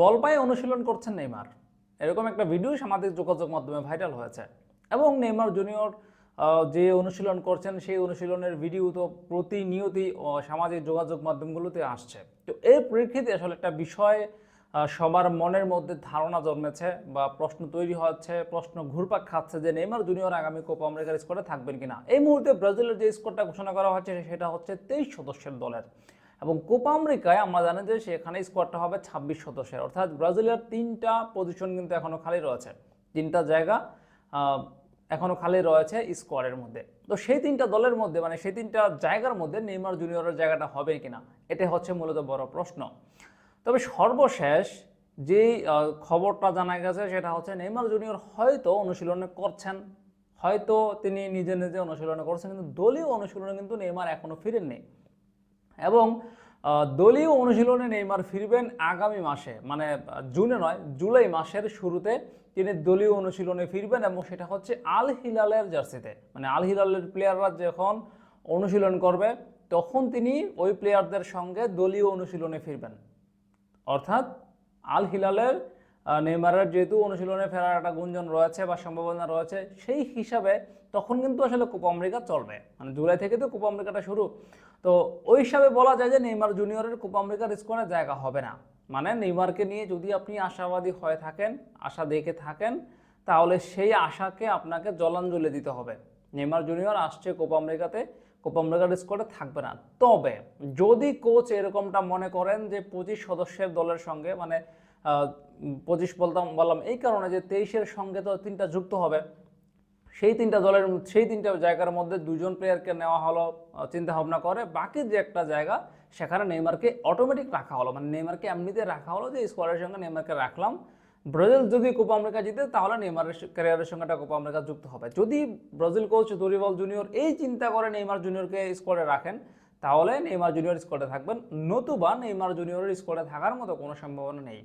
বল পায়ে অনুশীলন করছেন নেইমার। এরকম একটা ভিডিও সামাজিক যোগাযোগ মাধ্যমে ভাইরাল হয়েছে। এবং নেইমার জুনিয়র যে অনুশীলন করছেন, সেই অনুশীলনের ভিডিও তো প্রতিনিয়তই সামাজিক যোগাযোগ মাধ্যমগুলোতে আসছে। তো এর প্রেক্ষিতে আসলে একটা বিষয় সবার মনের মধ্যে ধারণা জন্মেছে বা প্রশ্ন তৈরি হচ্ছে, প্রশ্ন ঘুরপাক খাচ্ছে যে নেইমার জুনিয়র আগামী কোপা আমেরিকার স্কোয়াডে থাকবেন কিনা। এই মুহূর্তে ব্রাজিলের যে স্কোয়াডটা ঘোষণা করা হচ্ছে, সেটা হচ্ছে তেইশ সদস্যের দলের। এবং কোপা আমেরিকায় আমরা জানি যে সেখানে স্কোয়াডটা হবে ছাব্বিশ সদস্যের। অর্থাৎ ব্রাজিলের তিনটা পজিশন কিন্তু এখনও খালি রয়েছে। তিনটা জায়গা আহ, এখনও খালি রয়েছে স্কোয়াডের মধ্যে। তো সেই তিনটা দলের মধ্যে মানে সেই তিনটা জায়গার মধ্যে নেইমার জুনিয়রের জায়গাটা হবে কিনা এটা হচ্ছে মূলত বড় প্রশ্ন। তবে সর্বশেষ যে খবরটা জানা গেছে সেটা হচ্ছে নেইমার জুনিয়র হয়তো অনুশীলনে করছেন। হয়তো তিনি নিজে নিজে অনুশীলনে করছেন কিন্তু দলীয় অনুশীলনে কিন্তু নেইমার এখনও ফিরেননি। এবং দলীয় অনুশীলনে নেইমার ফিরবেন আগামী মাসে মানে জুনে নয়, জুলাই মাসের শুরুতে তিনি দলীয় অনুশীলনে ফিরবেন এবং সেটা হচ্ছে আল হিলালের জার্সিতে। মানে আল হিলালের প্লেয়াররা যখন অনুশীলন করবে, তখন তিনি ওই প্লেয়ারদের সঙ্গে দলীয় অনুশীলনে ফিরবেন। অর্থাৎ, আল হিলালের নেইমারের যেহেতু অনুশীলনে ফেরার একটা গুঞ্জন রয়েছে বা সম্ভাবনা রয়েছে, সেই হিসাবে তখন কিন্তু আসলে কোপা আমেরিকা চলবে। মানে জুলাই থেকে তো কোপা আমেরিকাটা শুরু। তো ওই হিসাবে বলা যায় যে নেইমার জুনিয়রের কোপা আমেরিকার স্কোয়াডে জায়গা হবে না। মানে নেইমারকে নিয়ে যদি আপনি আশাবাদী হয়ে থাকেন, আশা দেখে থাকেন, তাহলে সেই আশাকে আপনাকে জলাঞ্জলি দিতে হবে। নেইমার জুনিয়র আসছে কোপা আমেরিকাতে, কোপা আমেরিকার স্কোয়াডে থাকবে না। তবে যদি কোচ এরকমটা মনে করেন যে পঁচিশ সদস্যের দলের সঙ্গে মানে পঁচিশ বলতাম, বললাম, এই কারণে যে তেইশের সঙ্গে তো তিনটা যুক্ত হবে। সেই তিনটা দলের, সেই তিনটা জায়গার মধ্যে দুজন প্লেয়ারকে নেওয়া হলো চিন্তা ভাবনা করে। বাকি যে একটা জায়গা, সেখানে নেইমারকে অটোমেটিক রাখা হলো। মানে নেইমারকে এমনিতে রাখা হলো যে স্কোয়াডের সঙ্গে নেইমারকে রাখলাম। ব্রাজিল যদি কোপা আমেরিকা জিতে, তাহলে নেইমারের ক্যারিয়ারের সঙ্গে একটা কোপা আমেরিকা যুক্ত হবে। যদি ব্রাজিল কোচ দরিবল জুনিয়র এই চিন্তা করে নেইমার জুনিয়রকে স্কোয়াডে রাখেন, তাহলে নেইমার জুনিয়র স্কোয়াডে থাকবেন। নতুবা নেইমার জুনিয়রের স্কোয়াডে থাকার মতো কোনো সম্ভাবনা নেই।